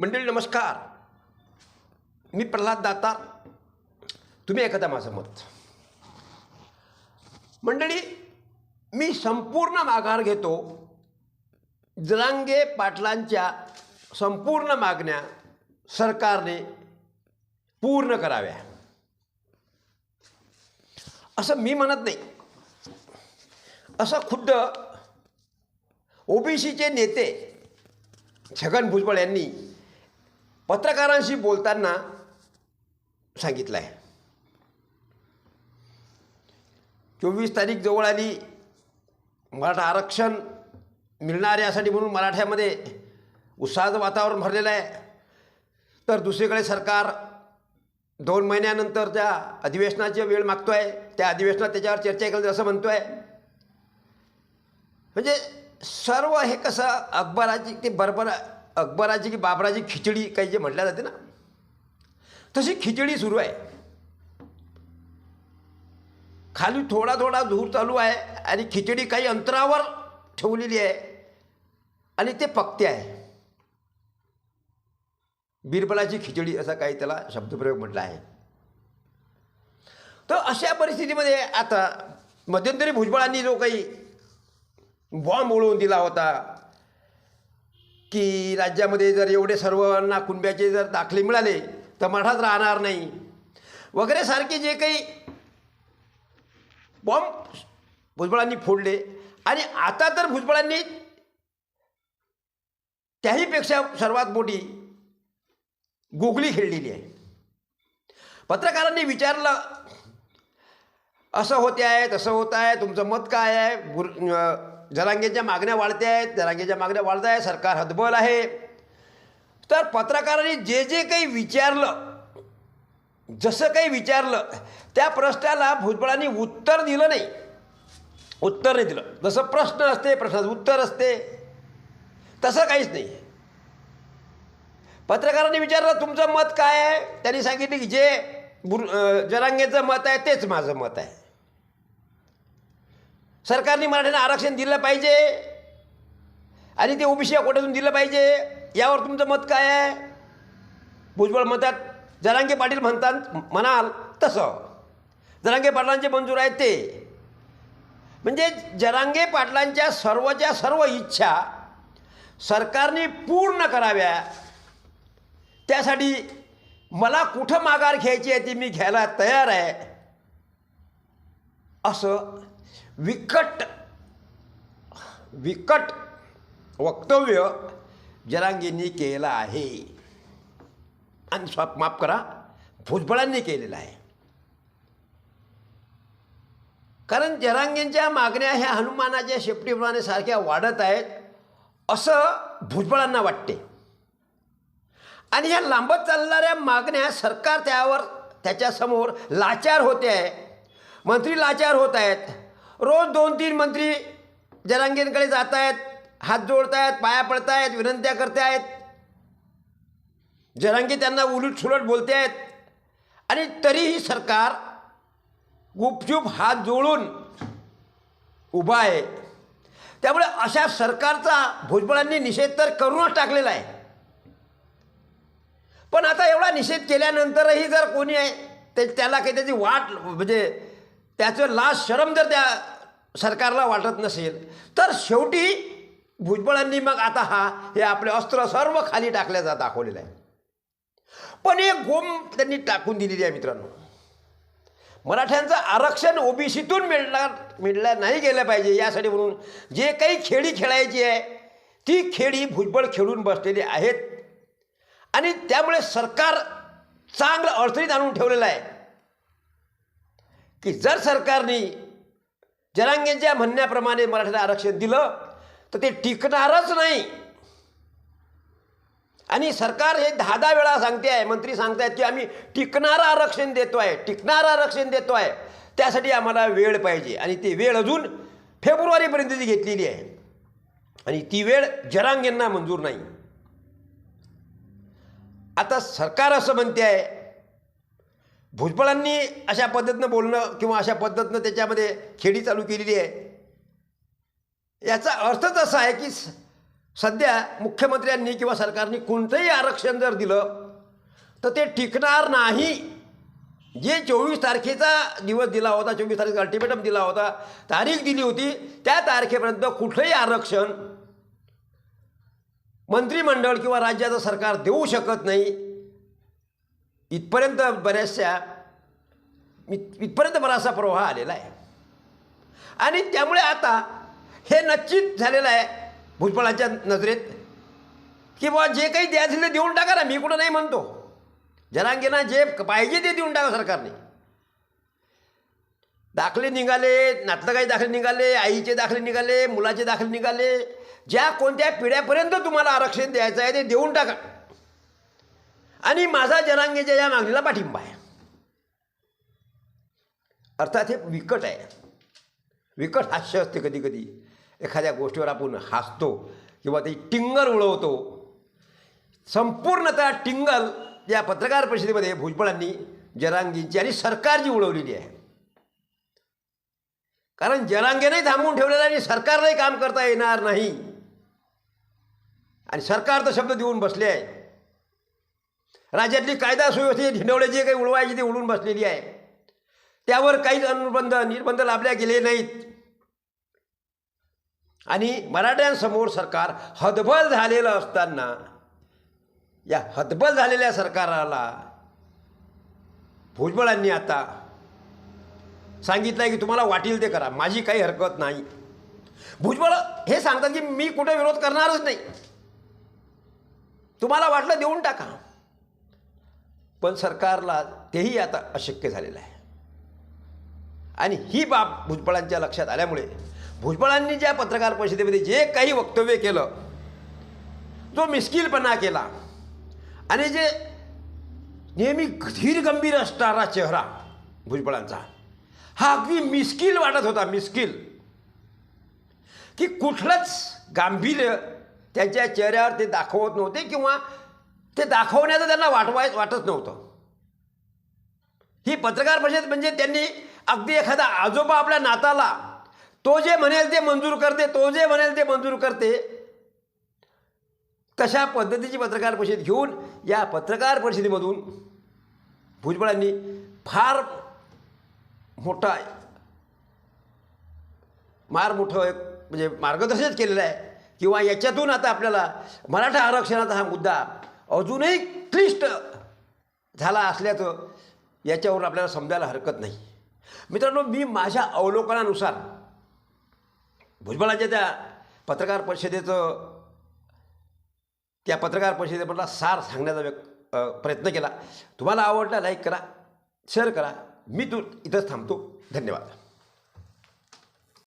मंडळी नमस्कार. मी प्रल्हाद दातार. तुम्ही एखादा माझं मत. मंडळी मी संपूर्ण माघार घेतो. जरांगे पाटलांच्या संपूर्ण मागण्या सरकारने पूर्ण कराव्या. असं मी म्हणत नाही. असं खुद्द ओबीसीचे नेते छगन भुजबळ यांनी पत्रकारांशी बोलताना सांगितलं आहे चोवीस तारीख जवळ आली मराठा आरक्षण मिळणार यासाठी म्हणून मराठ्यामध्ये उत्साहाचं वातावरण भरलेलं आहे. तर दुसरीकडे सरकार दोन महिन्यानंतर त्या अधिवेशनाची वेळ मागतो आहे त्या अधिवेशनात त्याच्यावर चर्चा केली असं म्हणतो आहे म्हणजे सर्व हे कसं अकबराची ते बरोबर अकबराची की बाबराची खिचडी काही जे म्हटल्या जाते ना तशी खिचडी सुरू आहे. खाली थोडा थोडा धूर चालू आहे आणि खिचडी काही अंतरावर ठेवलेली आहे आणि ते पक्ते आहे. बिरबलाची खिचडी असा काही त्याला शब्दप्रयोग म्हटला आहे. तर अशा परिस्थितीमध्ये आता मध्यंतरी भुजबळांनी जो काही बॉम्ब उडवून दिला होता की राज्यामध्ये जर एवढे सर्वांना कुणब्याचे जर दाखले मिळाले तर मठात राहणार नाही. वगैरे सारखे जे काही बॉम्ब भुजबळांनी फोडले. आणि आता तर भुजबळांनी त्याहीपेक्षा सर्वात मोठी गोगली खेळलेली आहे. पत्रकारांनी विचारलं असं होते आहे तसं होत आहे तुमचं मत काय आहे? जरांगेच्या मागण्या वाढते आहेत जरांगेच्या मागण्या वाढत आहे सरकार हतबल आहे. तर पत्रकारांनी जे जे काही विचारलं जसं काही विचारलं त्या प्रश्नाला भुजबळांनी उत्तर दिलं नाही. उत्तर नाही दिलं. जसं प्रश्न असते प्रश्नाचं उत्तर असते. तसं काहीच नाही. पत्रकारांनी विचारलं तुमचं मत काय आहे? त्यांनी सांगितलं की जे बुर जनांगेचं जरांगेचं मत आहे तेच माझं मत आहे. सरकारने मराठ्यांना आरक्षण दिलं पाहिजे. आणि ते ओबीसी या कोट्यातून दिलं पाहिजे. यावर तुमचं मत काय आहे? भुजबळ म्हणतात जरांगे पाटील म्हणतात म्हणाल तसं. जरांगे पाटलांचे मंजूर आहेत ते. म्हणजे जरांगे पाटलांच्या सर्वच्या सर्व इच्छा सरकारने पूर्ण कराव्या. त्यासाठी मला कुठं माघार घ्यायची आहे ती मी घ्यायला तयार आहे. असं विकट विकट वक्तव्य जरांगींनी केलं आहे. आणि स्वाप माफ करा भुजबळांनी केलेलं आहे. कारण जरांगींच्या मागण्या ह्या हनुमानाच्या शेपटीप्रमाणे सारख्या वाढत आहेत असं भुजबळांना वाटते. आणि ह्या लांबत चालणाऱ्या मागण्या सरकार त्यावर त्याच्यासमोर लाचार होते. आहे मंत्री लाचार होत आहेत. रोज दोन तीन मंत्री जरांगेंकडे जात आहेत हात जोडत आहेत पाया पडत आहेत विनंत्या करते आहेत जनांगी त्यांना उलट सुलट बोलते आहेत आणि तरीही सरकार गुपचूप हात जोडून उभा आहे. त्यामुळे अशा सरकारचा भुजबळांनी निषेध तर करूनच टाकलेला आहे. पण आता एवढा निषेध केल्यानंतरही जर कोणी आहे ते त्याला काही त्याची वाट म्हणजे त्याचं लास्ट शरम जर त्या सरकारला वाटत नसेल तर शेवटी भुजबळांनी मग आता हा हे आपले अस्त्र सर्व खाली टाकल्याचा दाखवलेलं आहे. पण एक गोम त्यांनी टाकून दिलेली आहे मित्रांनो. मराठ्यांचं आरक्षण ओबीसीतून मिळणार मिळलं नाही गेलं पाहिजे यासाठी म्हणून जे काही खेळी खेळायची आहे ती खेळी भुजबळ खेळून बसलेली आहेत. आणि त्यामुळे सरकार चांगलं अडचणीत आणून ठेवलेलं आहे. की जर सरकारने जनांगेंच्या म्हणण्याप्रमाणे मराठ्याला आरक्षण दिलं तर ते टिकणारच नाही. आणि सरकार हे दहा दहा वेळा सांगते आहे मंत्री सांगतायत की आम्ही टिकणारं आरक्षण देतो आहे टिकणारं आरक्षण देतो आहे त्यासाठी आम्हाला वेळ पाहिजे. आणि ती वेळ अजून फेब्रुवारीपर्यंतची घेतलेली आहे. आणि ती वेळ जरांगेंना मंजूर नाही. आता सरकार असं म्हणते आहे भुजबळांनी अशा पद्धतीनं बोलणं किंवा अशा पद्धतीनं त्याच्यामध्ये खेडी चालू केलेली आहे. याचा अर्थच असा आहे की स- सध्या मुख्यमंत्र्यांनी किंवा सरकारने कोणतंही आरक्षण जर दिलं तर ते टिकणार नाही. जे चोवीस तारखेचा दिवस दिला होता चोवीस तारखेचा अल्टिमेटम दिला होता तारीख दिली होती त्या तारखेपर्यंत कुठलंही आरक्षण मंत्रिमंडळ किंवा राज्याचं सरकार देऊ शकत नाही. इथपर्यंत बऱ्याचशा इथ इथपर्यंत बराचसा प्रवाह आलेला आहे आणि त्यामुळे आता हे निश्चित झालेलं आहे भुजबळाच्या नजरेत की बुवा जे काही द्यायचं ते देऊन टाका ना मी कुठं नाही म्हणतो जनांगीना जे पाहिजे ते देऊन टाका सरकारने दाखले निघाले नातलगाई दाखले निघाले आईचे दाखले निघाले मुलाचे दाखले निघाले ज्या कोणत्या पिढ्यापर्यंत तुम्हाला आरक्षण द्यायचं आहे ते देऊन टाका आणि माझा जनांगेच्या या मागणीला पाठिंबा आहे. अर्थात हे विकट आहे. विकट हास्य असते कधी कधी. एखाद्या गोष्टीवर आपण हसतो किंवा ती टिंगल उडवतो. संपूर्णतः टिंगल या पत्रकार परिषदेमध्ये भुजबळांनी जरांगींची आणि सरकारची उडवलेली आहे. कारण जरांगेने थांबवून ठेवलेलं आहे आणि सरकारलाही काम करता येणार नाही. आणि सरकार तर शब्द देऊन बसले आहे. राज्यातली कायदा सुव्यवस्थेची ढिंडवले जे काही उडवायची ते उडून बसलेली आहे. त्यावर काहीच अनुबंध निर्बंध लाभल्या गेले नाहीत. आणि मराठ्यांसमोर सरकार हतबल झालेलं असताना या हतबल झालेल्या सरकाराला भुजबळांनी आता सांगितलं आहे की तुम्हाला वाटेल ते करा माझी काही हरकत नाही. भुजबळ हे सांगतात की मी कुठे विरोध करणारच नाही. तुम्हाला वाटलं देऊन टाका. पण सरकारला तेही आता अशक्य झालेलं आहे. आणि ही बाब भुजबळांच्या लक्षात आल्यामुळे भुजबळांनी ज्या पत्रकार परिषदेमध्ये जे काही वक्तव्य केलं जो मिस्किलपणा केला आणि जे नेहमी धीर गंभीर असणारा चेहरा भुजबळांचा हा अगदी मिस्किल वाटत होता मिस्किल. की कुठलंच गांभीर्य त्यांच्या चेहऱ्यावर ते दाखवत नव्हते किंवा ते दाखवण्याचं त्यांना वाटवाय वाटत नव्हतं. ही पत्रकार परिषद म्हणजे त्यांनी अगदी एखादा आजोबा आपल्या नाताला तो जे म्हणेल ते मंजूर करते तो जे म्हणेल ते मंजूर करते. तशा पद्धतीची पत्रकार परिषद घेऊन या पत्रकार परिषदेमधून भुजबळांनी फार मोठा मार मोठं एक म्हणजे मार्गदर्शनच केलेलं आहे. किंवा याच्यातून आता आपल्याला मराठा आरक्षणाचा हा मुद्दा अजूनही क्लिष्ट झाला असल्याचं याच्यावरून आपल्याला समजायला हरकत नाही. मित्रांनो मी माझ्या अवलोकनानुसार भुजबळांच्या त्या पत्रकार परिषदेचं त्या पत्रकार परिषदेमधला सार सांगण्याचा व्यक्त प्रयत्न केला. तुम्हाला आवडला लाईक करा शेअर करा. मी तू इथंच थांबतो. धन्यवाद.